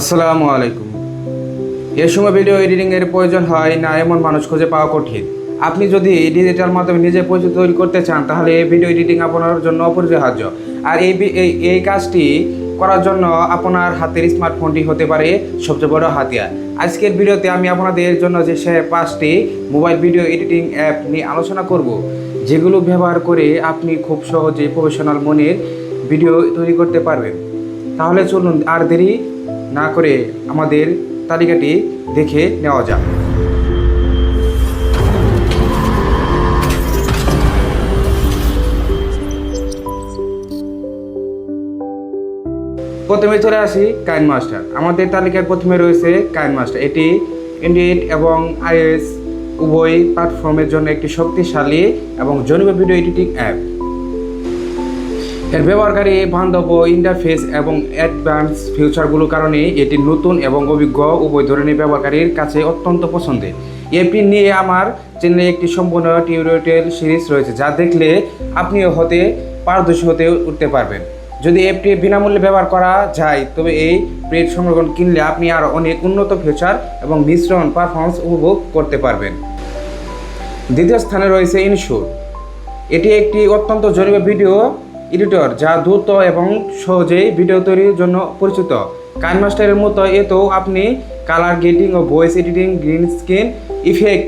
আসসালামু আলাইকুম। এর সময় ভিডিও এডিটিং এর প্রয়োজন হয় না, এমন মানুষ খুঁজে পাওয়া কঠিন। আপনি যদি ডিজিটাল মাধ্যমে নিজে পরিচয় তৈরি করতে চান, তাহলে এই ভিডিও এডিটিং আপনার জন্য অপরিহার্য। আর এই এই এই কাজটি করার জন্য আপনার হাতের স্মার্টফোনটি হতে পারে সবচেয়ে বড় হাতিয়ার। আজকের ভিডিওতে আমি আপনাদের জন্য যে সে পাঁচটি মোবাইল ভিডিও এডিটিং অ্যাপ নিয়ে আলোচনা করব, যেগুলো ব্যবহার করে আপনি খুব সহজে প্রফেশনাল মনের ভিডিও তৈরি করতে পারবেন। তাহলে চলুন, আর দেরি না করে আমাদের তালিকাটি দেখে নেওয়া যাক। প্রথমে চলে আসি কাইন মাস্টার। আমাদের তালিকায় প্রথমে রয়েছে কাইন মাস্টার। এটি ইন্ডিয়েট এবং আইএস উভয় প্ল্যাটফর্মের জন্য একটি শক্তিশালী এবং জনপ্রিয় ভিডিও এডিটিং অ্যাপ এর ব্যবহারকারী বান্ধব ইন্টারফেস এবং অ্যাডভান্স ফিউচারগুলোর কারণে এটি নতুন এবং অভিজ্ঞ উভয় ধরনের ব্যবহারকারীর কাছে অত্যন্ত পছন্দের। এপি নিয়ে আমার চ্যানেলে একটি সম্পূর্ণ টিউটোরিয়াল সিরিজ রয়েছে, যা দেখলে আপনিও হতে, পারদর্শী হতে উঠতে পারবেন। যদি অ্যাপটি বিনামূল্যে ব্যবহার করা যায়, তবে এই প্লেট সংরক্ষণ কিনলে আপনি আরও অনেক উন্নত ফিউচার এবং মিশ্রণ পারফরমেন্স উপভোগ করতে পারবেন। দ্বিতীয় স্থানে রয়েছে ইনশুর এটি একটি অত্যন্ত জরুরি ভিডিও এডিটর, যা দ্রুত এবং সহজেই ভিডিও তৈরির জন্য পরিচিত। কাইন মাস্টারের মতো এতেও আপনি কালার গেটিং ও voice editing green screen effect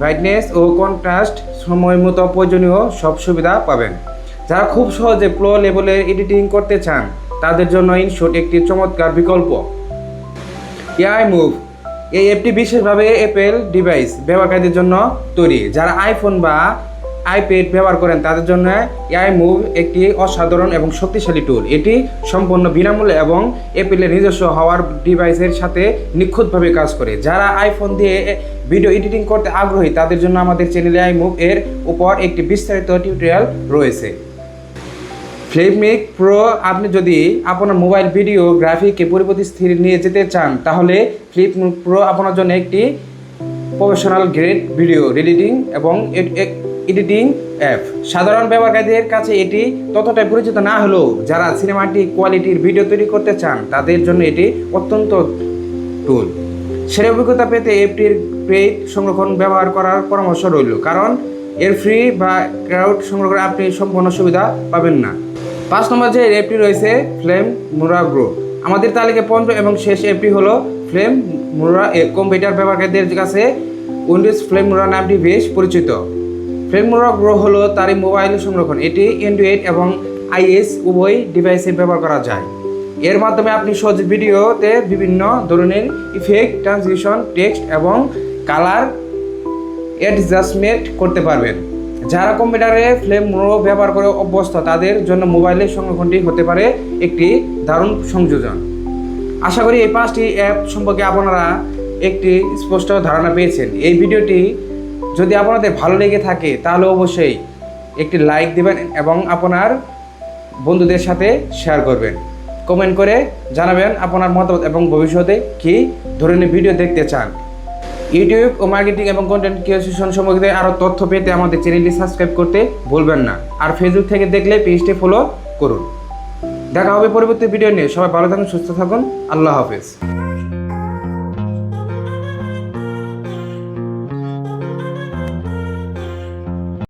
brightness ও কন্ট্রাস্ট সময় মতো প্রয়োজনীয় সব সুবিধা পাবেন। যারা খুব সহজে প্রো লেভেলের এডিটিং করতে চান, তাদের জন্য ইনশুট একটি চমৎকার বিকল্প। এআই মুভ এই অ্যাপটি বিশেষভাবে অ্যাপেল ডিভাইস ব্যবহারকারীদের জন্য তৈরি। যারা আইফোন বা আইপ্যাড ব্যবহার করেন, তাদের জন্য এআই মুভ একটি অসাধারণ এবং শক্তিশালী টুল এটি সম্পূর্ণ বিনামূল্যে এবং অ্যাপেলের নিজস্ব হওয়ার ডিভাইসের সাথে নিখুঁতভাবে কাজ করে। যারা আইফোন দিয়ে ভিডিও এডিটিং করতে আগ্রহী, তাদের জন্য আমাদের চ্যানেলে আই মুভ এর উপর একটি বিস্তারিত টিউটোরিয়াল রয়েছে। ফ্লিপমিক প্রো আপনি যদি আপনার মোবাইল ভিডিও গ্রাফিককে পরিবর্তী স্থির নিয়ে যেতে চান, তাহলে ফ্লিপমিক প্রো আপনার জন্য একটি প্রফেশনাল গ্রেড ভিডিও এডিটিং এবং এডিটিং অ্যাপ। সাধারণ ব্যবহারকারীদের কাছে এটি ততটাই পরিচিত না হলেও যারা সিনেমাটিক কোয়ালিটির ভিডিও তৈরি করতে চান, তাদের জন্য এটি অত্যন্ত টুল। সেরা অভিজ্ঞতা পেতে অ্যাপটির পেইড সংরক্ষণ ব্যবহার করার পরামর্শ রইল, কারণ এর ফ্রি বা ক্রাউড সংরক্ষণে আপনি সম্পূর্ণ সুবিধা পাবেন না। পাঁচ নম্বর যে অ্যাপটি রয়েছে, ফ্লেম মুরা গ্রো। আমাদের তালিকায় পঞ্চম এবং শেষ অ্যাপটি হলো ফ্লেম মুরা কম্পিউটার ব্যবহারকারীদের কাছে উইন্ডোজ ফ্লেম মুরা নামটি বেশ পরিচিত। মুরা গ্রো হলো তারই মোবাইল সংরক্ষণ। এটি অ্যান্ড্রয়েড এবং আইএস উভয় ডিভাইসে ব্যবহার করা যায়। এর মাধ্যমে আপনি সহজ ভিডিওতে বিভিন্ন ধরনের ইফেক্ট ট্রান্সলেশন টেক্সট এবং কালার অ্যাডজাস্টমেন্ট করতে পারবেন। যারা কম্পিউটারে ফ্লেম মোড়ো ব্যবহার করে অভ্যস্ত, তাদের জন্য মোবাইলের সংরক্ষণটি হতে পারে একটি দারুণ সংযোজন। আশা করি এই পাঁচটি অ্যাপ সম্পর্কে আপনারা একটি স্পষ্ট ধারণা পেয়েছেন। এই ভিডিওটি যদি আপনাদের ভালো লেগে থাকে, তাহলে অবশ্যই একটি লাইক দেবেন এবং আপনার বন্ধুদের সাথে শেয়ার করবেন। কমেন্ট করে জানাবেন আপনার মতামত এবং ভবিষ্যতে কী ধরনের ভিডিও দেখতে চান। ইউটিউব ও মার্কেটিং এবং কন্টেন্ট ক্রিয়েশন সম্পর্কে আরও তথ্য পেতে আমাদের চ্যানেলটি সাবস্ক্রাইব করতে ভুলবেন না। আর ফেসবুক থেকে দেখলে পেজটি ফলো করুন। দেখা হবে পরবর্তী ভিডিও নিয়ে। সবাই ভালো থাকুন, সুস্থ থাকুন। আল্লাহ হাফেজ।